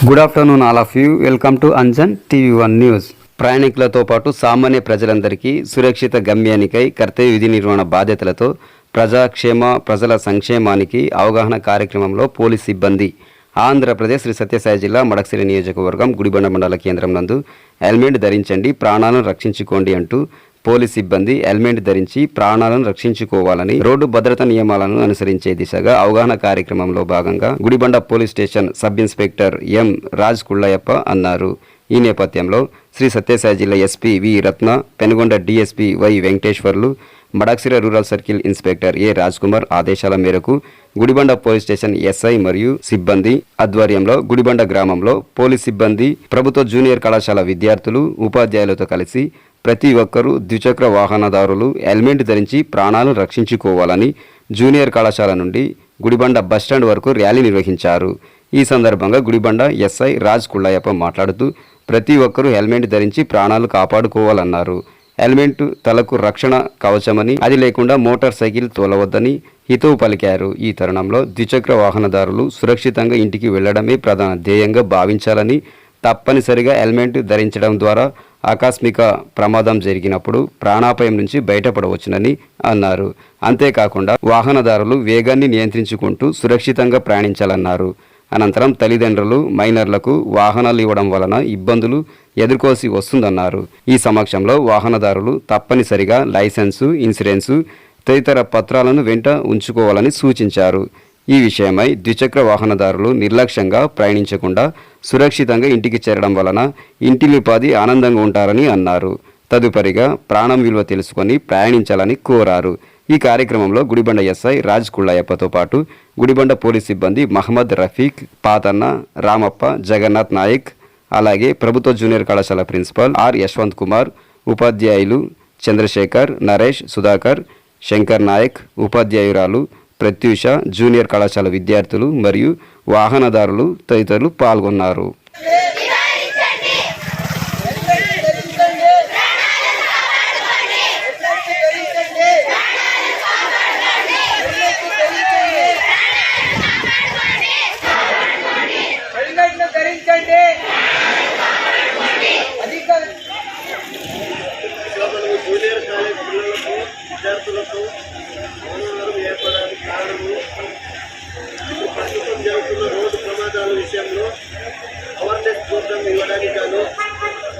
Good afternoon all of you welcome to Anjan TV one news ప్రయాణికులతో పాటు సామాన్య ప్రజలందరికీ సురక్షిత గమ్యానికై కర్తవ్య విధి నిర్వహణ బాధ్యతలతో ప్రజాక్షేమ ప్రజల సంక్షేమానికి అవగాహన కార్యక్రమంలో పోలీస్ సిబ్బంది ఆంధ్రప్రదేశ్ శ్రీ సత్యసాయి జిల్లా మడక్సిరి నియోజకవర్గం గుడిబండ మండల కేంద్రం నందు హెల్మెట్ ధరించండి ప్రాణాలను రక్షించుకోండి అంటూ పోలీస్ సిబ్బంది హెల్మెట్ ధరించి ప్రాణాలను రక్షించుకోవాలని రోడ్డు భద్రత నియమాలను అనుసరించే దిశగా అవగాహన కార్యక్రమంలో భాగంగా Gudibanda police station sub inspector M Raj Kullayappa అన్నారు. ఈ నేపథ్యంలో శ్రీ సత్యసాయి జిల్లా SP V Ratna Penukonda DSP Y Venkateswarlu Madakasira rural circle inspector A Raj Kumar ఆదేశాల మేరకు గుడిబండ పోలీస్ స్టేషన్ ఎస్ఐ మరియు సిబ్బంది ఆధ్వర్యంలో గుడిబండ గ్రామంలో పోలీస్ సిబ్బంది ప్రభుత్వ జూనియర్ కళాశాల విద్యార్థులు ఉపాధ్యాయులతో కలిసి ప్రతి ఒక్కరూ ద్విచక్ర వాహనదారులు హెల్మెట్ ధరించి ప్రాణాలను రక్షించుకోవాలని జూనియర్ కళాశాల నుండి గుడిబండ బస్టాండ్ వరకు ర్యాలీ నిర్వహించారు. ఈ సందర్భంగా గుడిబండ ఎస్ఐ రాజ్ కుళ్ళయ్యప్ప మాట్లాడుతూ ప్రతి ఒక్కరూ హెల్మెట్ ధరించి ప్రాణాలు కాపాడుకోవాలన్నారు. హెల్మెట్ తలకు రక్షణ కవచమని అది లేకుండా మోటార్ సైకిల్ తోలవద్దని హితవు పలికారు. ఈ తరుణంలో ద్విచక్ర వాహనదారులు సురక్షితంగా ఇంటికి వెళ్ళడమే ప్రధాన ధ్యేయంగా భావించాలని తప్పనిసరిగా హెల్మెట్ ధరించడం ద్వారా ఆకస్మిక ప్రమాదం జరిగినప్పుడు ప్రాణాపాయం నుంచి బయటపడవచ్చునని అన్నారు. అంతేకాకుండా వాహనదారులు వేగాన్ని నియంత్రించుకుంటూ సురక్షితంగా ప్రయాణించాలన్నారు. అనంతరం తల్లిదండ్రులు మైనర్లకు వాహనాలు ఇవ్వడం వలన ఇబ్బందులు ఎదుర్కోసి వస్తుందన్నారు. ఈ సమక్షంలో వాహనదారులు తప్పనిసరిగా లైసెన్సు ఇన్సూరెన్సు తదితర పత్రాలను వెంట ఉంచుకోవాలని సూచించారు. ఈ విషయమై ద్విచక్ర వాహనదారులు నిర్లక్ష్యంగా ప్రయాణించకుండా సురక్షితంగా ఇంటికి చేరడం వలన ఇంటిలిపాది ఆనందంగా ఉంటారని అన్నారు. తదుపరిగా ప్రాణం విలువ తెలుసుకొని ప్రయాణించాలని కోరారు. ఈ కార్యక్రమంలో గుడిబండ ఎస్ఐ రాజ్ కుళ్ళయ్యప్పతో పాటు గుడిబండ పోలీస్ సిబ్బంది మహమ్మద్ రఫీక్ పాతన్న రామప్ప జగన్నాథ్ నాయక్ అలాగే ప్రభుత్వ జూనియర్ కళాశాల ప్రిన్సిపాల్ ఆర్ యశ్వంత్ కుమార్ ఉపాధ్యాయులు చంద్రశేఖర్ నరేష్ సుధాకర్ శంకర్ నాయక్ ఉపాధ్యాయురాలు ప్రత్యూష జూనియర్ కళాశాల విద్యార్థులు మరియు వాహనదారులు తదితరులు పాల్గొన్నారు. రోడ్డు ప్రమాదాల విషయంలో అవేర్నెస్ ప్రోగ్రామ్ ఇవ్వడానికి గాను